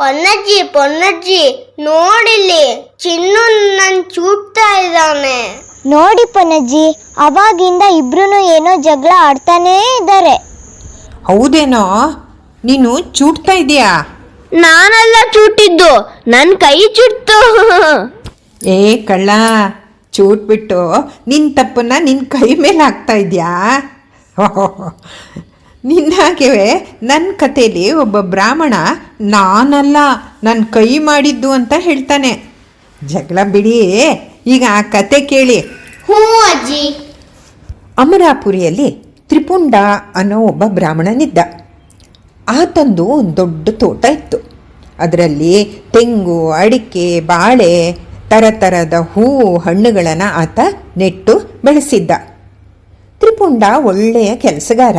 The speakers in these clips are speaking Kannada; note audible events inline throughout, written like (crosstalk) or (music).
ಪೊನ್ನಜ್ಜಿ ಪೊನ್ನಜ್ಜಿ ನೋಡಿಲ್ಲಿ ಚಿನ್ನು ನನ್ ಚೂಟ್ತಾ ಇದ್ದಾನೆ. ನೋಡಿ ಪೊನ್ನಜ್ಜಿ ಅವಾಗಿಂದ ಇಬ್ರು ಏನೋ ಜಗಳ ಆಡ್ತಾನೇ ಇದ್ದಾರೆ. ಹೌದೇನೋ? ನೀನು ಚೂಟ್ತಾ ಇದೀಯಾ ನಾನೆಲ್ಲ ಚೂಟಿದ್ದು ನನ್ ಕೈ ಚುಟ್ತು. ಏ ಕಳ್ಳ ಚೂಟ್ಬಿಟ್ಟು ನಿನ್ನ ತಪ್ಪನ್ನ ನಿನ್ನ ಕೈ ಮೇಲೆ ಹಾಕ್ತಾ ಇದೆಯಾ (laughs) ನಿನ್ನ ಹಾಗೆ ನನ್ನ ಕಥೆಯಲ್ಲಿ ಒಬ್ಬ ಬ್ರಾಹ್ಮಣ ನಾನಲ್ಲ ನನ್ನ ಕೈ ಮಾಡಿದ್ದು ಅಂತ ಹೇಳ್ತಾನೆ. ಜಗಳ ಬಿಡಿ ಈಗ ಆ ಕತೆ ಕೇಳಿ. ಹ್ಞೂ ಅಜ್ಜಿ. ಅಮರಾಪುರಿಯಲ್ಲಿ ತ್ರಿಪುಂಡ ಅನ್ನೋ ಒಬ್ಬ ಬ್ರಾಹ್ಮಣನಿದ್ದ. ಆತಂದು ಒಂದು ದೊಡ್ಡ ತೋಟ ಇತ್ತು. ಅದರಲ್ಲಿ ತೆಂಗು ಅಡಿಕೆ ಬಾಳೆ ಥರದ ಹೂ ಹಣ್ಣುಗಳನ್ನು ಆತ ನೆಟ್ಟು ಬೆಳೆಸಿದ್ದ. ತ್ರಿಪುಂಡ ಒಳ್ಳೆಯ ಕೆಲಸಗಾರ.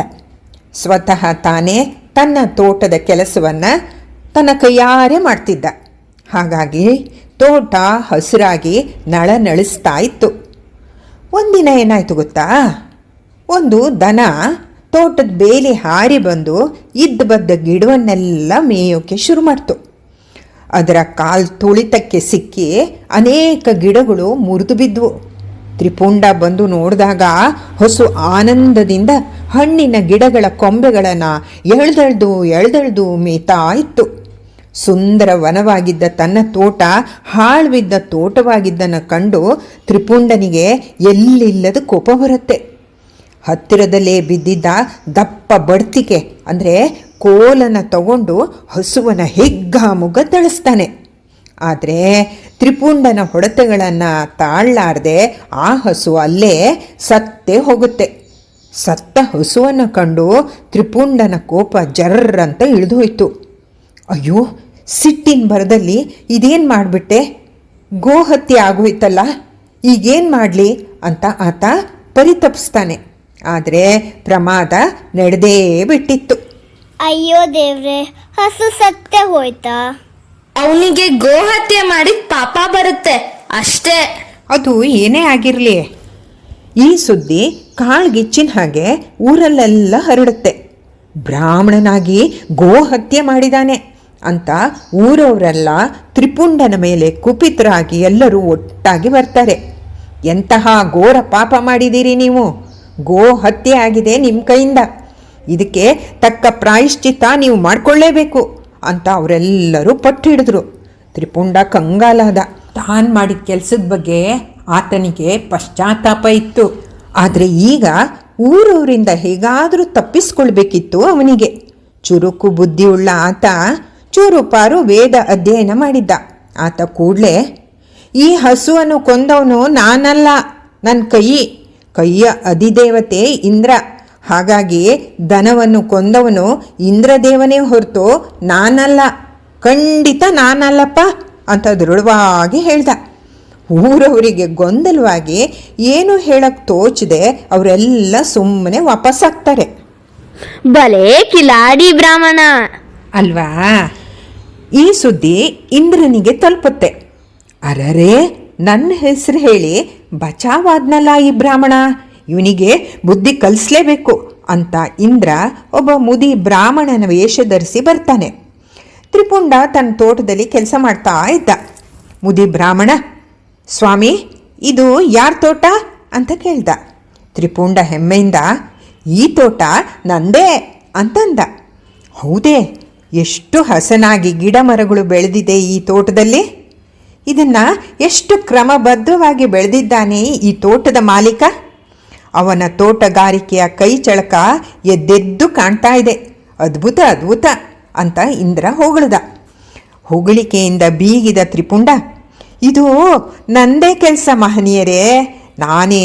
ಸ್ವತಃ ತಾನೇ ತನ್ನ ತೋಟದ ಕೆಲಸವನ್ನು ತನ್ನ ಕೈಯಾರೆ ಮಾಡ್ತಿದ್ದ. ಹಾಗಾಗಿ ತೋಟ ಹಸಿರಾಗಿ ನಳನಳಿಸ್ತಾ ಇತ್ತು. ಒಂದಿನ ಏನಾಯಿತು ಗೊತ್ತಾ? ಒಂದು ದನ ತೋಟದ ಬೇಲಿ ಹಾರಿ ಬಂದು ಇದ್ದ ಬದ್ದ ಗಿಡವನ್ನೆಲ್ಲ ಮೇಯೋಕೆ ಶುರು ಮಾಡ್ತು. ಅದರ ಕಾಲು ತುಳಿತಕ್ಕೆ ಸಿಕ್ಕಿ ಅನೇಕ ಗಿಡಗಳು ಮುರಿದು ಬಿದ್ವು. ತ್ರಿಪುಂಡ ಬಂದು ನೋಡಿದಾಗ ಹೊಸು ಆನಂದದಿಂದ ಹಣ್ಣಿನ ಗಿಡಗಳ ಕೊಂಬೆಗಳನ್ನು ಎಳ್ದಳ್ದು ಎಳ್ದಳ್ದು ಮೇಯ್ತಾ ಇತ್ತು. ಸುಂದರ ವನವಾಗಿದ್ದ ತನ್ನ ತೋಟ ಹಾಳ್ಬಿದ್ದ ತೋಟವಾಗಿದ್ದನ್ನು ಕಂಡು ತ್ರಿಪುಂಡನಿಗೆ ಎಲ್ಲಿಲ್ಲದ ಕೋಪ ಬರುತ್ತೆ. ಹತ್ತಿರದಲ್ಲೇ ಬಿದ್ದಿದ್ದ ದಪ್ಪ ಬಡ್ತಿಕೆ, ಅಂದರೆ ಕೋಲನ್ನು ತಗೊಂಡು ಹಸುವನ ಹಿಗ್ಗಾಮುಗ್ಗ ತಳಿಸ್ತಾನೆ. ಆದರೆ ತ್ರಿಪುಂಡನ ಹೊಡೆತಗಳನ್ನು ತಾಳಲಾರ್ದೆ ಆ ಹಸು ಅಲ್ಲೇ ಸತ್ತೇ ಹೋಗುತ್ತೆ. ಸತ್ತ ಹಸುವನ್ನು ಕಂಡು ತ್ರಿಪುಂಡನ ಕೋಪ ಜರ್ರಂತ ಇಳಿದು ಹೋಯ್ತು ಅಯ್ಯೋ, ಸಿಟ್ಟಿನ ಬರದಲ್ಲಿ ಇದೇನು ಮಾಡಿಬಿಟ್ಟೆ? ಗೋಹತ್ಯೆ ಆಗೋಯ್ತಲ್ಲ, ಈಗೇನು ಮಾಡಲಿ ಅಂತ ಆತ ಪರಿತಪಿಸ್ತಾನೆ. ಆದರೆ ಪ್ರಮಾದ ನಡೆದೇ ಬಿಟ್ಟಿತ್ತು. ಅಯ್ಯೋ ದೇವ್ರೆ, ಹಸು ಸತ್ತೆ ಹೋಯ್ತಾ? ಅವನಿಗೆ ಗೋಹತ್ಯೆ ಮಾಡಿದ ಪಾಪ ಬರುತ್ತೆ, ಅಷ್ಟೇ. ಅದು ಏನೇ ಆಗಿರಲಿ. ಈ ಸುದ್ದಿ ಕಾಳ್ಗಿಚ್ಚಿನ ಹಾಗೆ ಊರಲ್ಲೆಲ್ಲ ಹರಡುತ್ತೆ. ಬ್ರಾಹ್ಮಣನಾಗಿ ಗೋಹತ್ಯೆ ಮಾಡಿದಾನೆ ಅಂತ ಊರವರೆಲ್ಲ ತ್ರಿಪುಂಡನ ಮೇಲೆ ಕುಪಿತರಾಗಿ ಎಲ್ಲರೂ ಒಟ್ಟಾಗಿ ಬರ್ತಾರೆ. ಎಂತಹ ಘೋರ ಪಾಪ ಮಾಡಿದ್ದೀರಿ ನೀವು? ಗೋ ಹತ್ಯೆ ಆಗಿದೆ ನಿಮ್ಮ ಕೈಯಿಂದ. ಇದಕ್ಕೆ ತಕ್ಕ ಪ್ರಾಯಶ್ಚಿತ್ತ ನೀವು ಮಾಡಿಕೊಳ್ಳೇಬೇಕು. ಅಂತ ಅವರೆಲ್ಲರೂ ಪಟ್ಟು ಹಿಡಿದ್ರು. ತ್ರಿಪುಂಡ ಕಂಗಾಲಾದ. ತಾನು ಮಾಡಿದ ಕೆಲಸದ ಬಗ್ಗೆ ಆತನಿಗೆ ಪಶ್ಚಾತ್ತಾಪ ಇತ್ತು. ಆದರೆ ಈಗ ಊರವರಿಂದ ಹೇಗಾದರೂ ತಪ್ಪಿಸ್ಕೊಳ್ಬೇಕಿತ್ತು ಅವನಿಗೆ. ಚುರುಕು ಬುದ್ಧಿಯುಳ್ಳ ಆತ ಚೂರುಪಾರು ವೇದ ಅಧ್ಯಯನ ಮಾಡಿದ್ದ. ಆತ ಕೂಡಲೇ, ಈ ಹಸುವನ್ನು ಕೊಂದವನು ನಾನಲ್ಲ. ನನ್ನ ಕೈ, ಕೈಯ ಅಧಿದೇವತೆ ಇಂದ್ರ. ಹಾಗಾಗಿ ದನವನ್ನು ಕೊಂದವನು ಇಂದ್ರದೇವನೇ ಹೊರತು ನಾನಲ್ಲ. ಖಂಡಿತ ನಾನಲ್ಲಪ್ಪ ಅಂತ ದೃಢವಾಗಿ ಹೇಳ್ದ. ಊರವರಿಗೆ ಗೊಂದಲವಾಗಿ ಏನು ಹೇಳಕ್ಕೆ ತೋಚದೆ ಅವರೆಲ್ಲ ಸುಮ್ಮನೆ ವಾಪಸ್ಸಾಗ್ತಾರೆ ಬಲೇ ಕಿಲಾಡಿ ಬ್ರಾಹ್ಮಣ. ಅಲ್ವಾ? ಈ ಸುದ್ದಿ ಇಂದ್ರನಿಗೆ ತಲುಪುತ್ತೆ. ಅರರೇ ನನ್ನ ಹೆಸರು ಹೇಳಿ ಬಚಾವಾದ್ನಲ್ಲ ಈ ಬ್ರಾಹ್ಮಣ. ಇವನಿಗೆ ಬುದ್ಧಿ ಕಲಿಸ್ಲೇಬೇಕು ಅಂತ ಇಂದ್ರ ಒಬ್ಬ ಮುದಿ ಬ್ರಾಹ್ಮಣನ ವೇಷ ಧರಿಸಿ ಬರ್ತಾನೆ. ತ್ರಿಪುಂಡ ತನ್ನ ತೋಟದಲ್ಲಿ ಕೆಲಸ ಮಾಡ್ತಾ ಇದ್ದ. ಮುದಿ ಬ್ರಾಹ್ಮಣ, ಸ್ವಾಮಿ, ಇದು ಯಾರ ತೋಟ? ಅಂತ ಕೇಳ್ದ. ತ್ರಿಪುಂಡ ಹೆಮ್ಮೆಯಿಂದ, ಈ ತೋಟ ನಂದೇ ಅಂತಂದ. ಹೌದೇ, ಎಷ್ಟು ಹಸನಾಗಿ ಗಿಡ ಮರಗಳು ಬೆಳೆದಿದೆ ಈ ತೋಟದಲ್ಲಿ. ಇದನ್ನು ಎಷ್ಟು ಕ್ರಮಬದ್ಧವಾಗಿ ಬೆಳೆದಿದ್ದಾನೆ ಈ ತೋಟದ ಮಾಲೀಕ? ಅವನ ತೋಟಗಾರಿಕೆಯ ಕೈ ಚಳಕ ಎದ್ದೆದ್ದು ಕಾಣ್ತಾ ಇದೆ. ಅದ್ಭುತ ಅದ್ಭುತ ಅಂತ ಇಂದ್ರ ಹೊಗಳಿದ. ಹೊಗಳಿಕೆಯಿಂದ ಬೀಗಿದ ತ್ರಿಪುಂಡ, ಇದು, ನಂದೇ ಕೆಲಸ ಮಹನೀಯರೇ. ನಾನೇ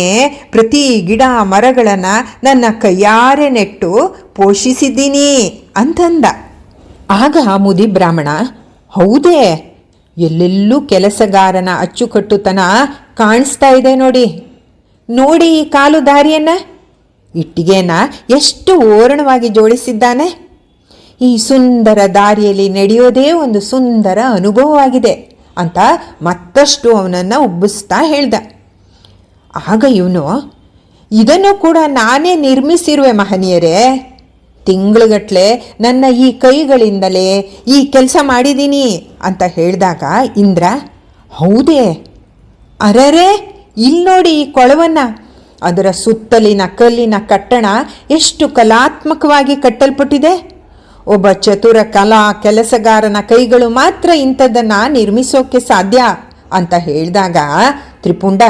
ಪ್ರತಿ ಗಿಡ ಮರಗಳನ್ನು ನನ್ನ ಕೈಯಾರೆ ನೆಟ್ಟು ಪೋಷಿಸಿದ್ದೀನಿ ಅಂತಂದ. ಆಗ ಮುದಿ ಬ್ರಾಹ್ಮಣ, ಹೌದೇ, ಎಲ್ಲೆಲ್ಲೂ ಕೆಲಸಗಾರನ ಅಚ್ಚುಕಟ್ಟುತನ ಕಾಣಿಸ್ತಾ ಇದೆ ನೋಡಿ. ನೋಡಿ ಈ ಕಾಲು ದಾರಿಯನ್ನ. ಇಟ್ಟಿಗೆನ ಎಷ್ಟು ಓರಣವಾಗಿ ಜೋಡಿಸಿದ್ದಾನೆ. ಈ ಸುಂದರ ದಾರಿಯಲ್ಲಿ ನಡೆಯೋದೇ ಒಂದು ಸುಂದರ ಅನುಭವವಾಗಿದೆ ಅಂತ ಮತ್ತಷ್ಟು ಅವನನ್ನು ಉಬ್ಬಿಸ್ತಾ ಹೇಳ್ದ. ಆಗ ಇವನು, ಇದನ್ನು ಕೂಡ ನಾನೇ ನಿರ್ಮಿಸಿರುವೆ ಮಹನೀಯರೇ. ತಿಂಗಳುಗಟ್ಲೆ ನನ್ನ ಈ ಕೈಗಳಿಂದಲೇ ಈ ಕೆಲಸ ಮಾಡಿದ್ದೀನಿ ಅಂತ ಹೇಳಿದಾಗ ಇಂದ್ರ, ಹೌದೇ, ಅರರೆ ಇಲ್ಲಿ ನೋಡಿ ಈ ಕೊಳವನ್ನು. ಅದರ ಸುತ್ತಲಿನ ಕಲ್ಲಿನ ಕಟ್ಟಣ ಎಷ್ಟು ಕಲಾತ್ಮಕವಾಗಿ ಕಟ್ಟಲ್ಪಟ್ಟಿದೆ. ಒಬ್ಬ ಚತುರ ಕಲಾ ಕೆಲಸಗಾರನ ಕೈಗಳು ಮಾತ್ರ ಇಂಥದ್ದನ್ನು ನಿರ್ಮಿಸೋಕೆ ಸಾಧ್ಯ ಅಂತ ಹೇಳಿದಾಗ, ತ್ರಿಪುಂಡ,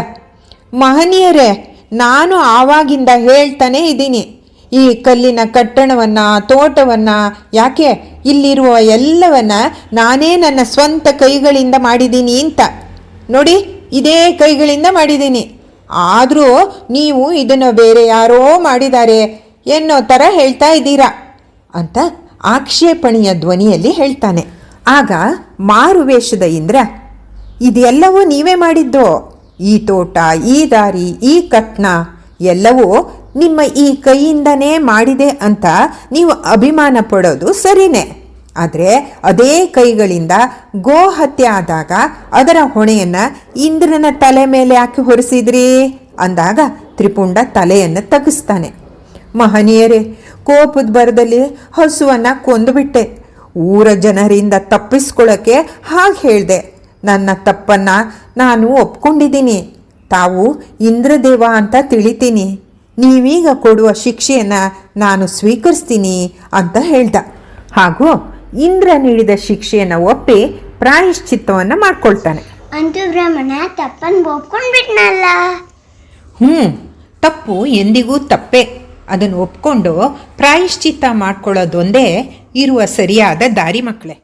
ಮಹನೀಯರೇ, ನಾನು ಆವಾಗಿಂದ ಹೇಳ್ತಾನೆ ಇದ್ದೀನಿ. ಈ ಕಲ್ಲಿನ ಕಟ್ಟಣವನ್ನು, ತೋಟವನ್ನು, ಯಾಕೆ ಇಲ್ಲಿರುವ ಎಲ್ಲವನ್ನ ನಾನೇ ನನ್ನ ಸ್ವಂತ ಕೈಗಳಿಂದ ಮಾಡಿದ್ದೀನಿ ಅಂತ. ನೋಡಿ. ಇದೇ ಕೈಗಳಿಂದ ಮಾಡಿದ್ದೀನಿ. ಆದರೂ ನೀವು ಇದನ್ನು ಬೇರೆ ಯಾರೋ ಮಾಡಿದ್ದಾರೆ ಎನ್ನೋ ಥರ ಹೇಳ್ತಾ ಇದ್ದೀರಾ ಅಂತ ಆಕ್ಷೇಪಣೆಯ ಧ್ವನಿಯಲ್ಲಿ ಹೇಳ್ತಾನೆ. ಆಗ ಮಾರುವೇಷದ ಇಂದ್ರ, ಇದೆಲ್ಲವೂ ನೀವೇ ಮಾಡಿದ್ದು. ಈ ತೋಟ, ಈ ದಾರಿ, ಈ ಕಟ್ನ ಎಲ್ಲವೂ ನಿಮ್ಮ ಈ ಕೈಯಿಂದನೇ ಮಾಡಿದೆ ಅಂತ ನೀವು ಅಭಿಮಾನ ಪಡೋದು ಸರಿನೇ. ಆದರೆ ಅದೇ ಕೈಗಳಿಂದ ಗೋ ಹತ್ಯೆ ಆದಾಗ ಅದರ ಹೊಣೆಯನ್ನು ಇಂದ್ರನ ತಲೆ ಮೇಲೆ ಯಾಕೆ ಹೊರಿಸಿದ್ರಿ? ಅಂದಾಗ ತ್ರಿಪುಂಡ ತಲೆಯನ್ನು ತಗ್ಗಿಸ್ತಾನೆ. ಮಹನೀಯರೇ, ಕೋಪದ ಬರದಲ್ಲಿ ಹಸುವನ್ನು ಕೊಂದುಬಿಟ್ಟೆ. ಊರ ಜನರಿಂದ ತಪ್ಪಿಸ್ಕೊಳ್ಳೋಕ್ಕೆ ಹಾಗೆ ಹೇಳಿದೆ, ನನ್ನ ತಪ್ಪನ್ನು ನಾನು ಒಪ್ಕೊಂಡಿದ್ದೀನಿ. ತಾವು ಇಂದ್ರದೇವ ಅಂತ ತಿಳಿತೀನಿ. ನೀವೀಗ ಕೊಡುವ ಶಿಕ್ಷೆಯನ್ನು ನಾನು ಸ್ವೀಕರಿಸ್ತೀನಿ, ಅಂತ ಹೇಳ್ದ. ಹಾಗೂ ಇಂದ್ರ ನೀಡಿದ ಶಿಕ್ಷೆಯನ್ನು ಒಪ್ಪಿ ಪ್ರಾಯಶ್ಚಿತ್ತವನ್ನು ಮಾಡ್ಕೊಳ್ತಾನೆ. ಅಂತೂ ಬ್ರಾಹ್ಮಣ ತಪ್ಪನ್ ಒಪ್ಕೊಂಡ್ಬಿಟ್ನಲ್ಲ. ಹ್ಞೂ ತಪ್ಪು ಎಂದಿಗೂ ತಪ್ಪೇ. ಅದನ್ನು ಒಪ್ಕೊಂಡು ಪ್ರಾಯಶ್ಚಿತ್ತ ಮಾಡ್ಕೊಳ್ಳೋದೊಂದೇ ಇರುವ ಸರಿಯಾದ ದಾರಿ ಮಕ್ಕಳೇ.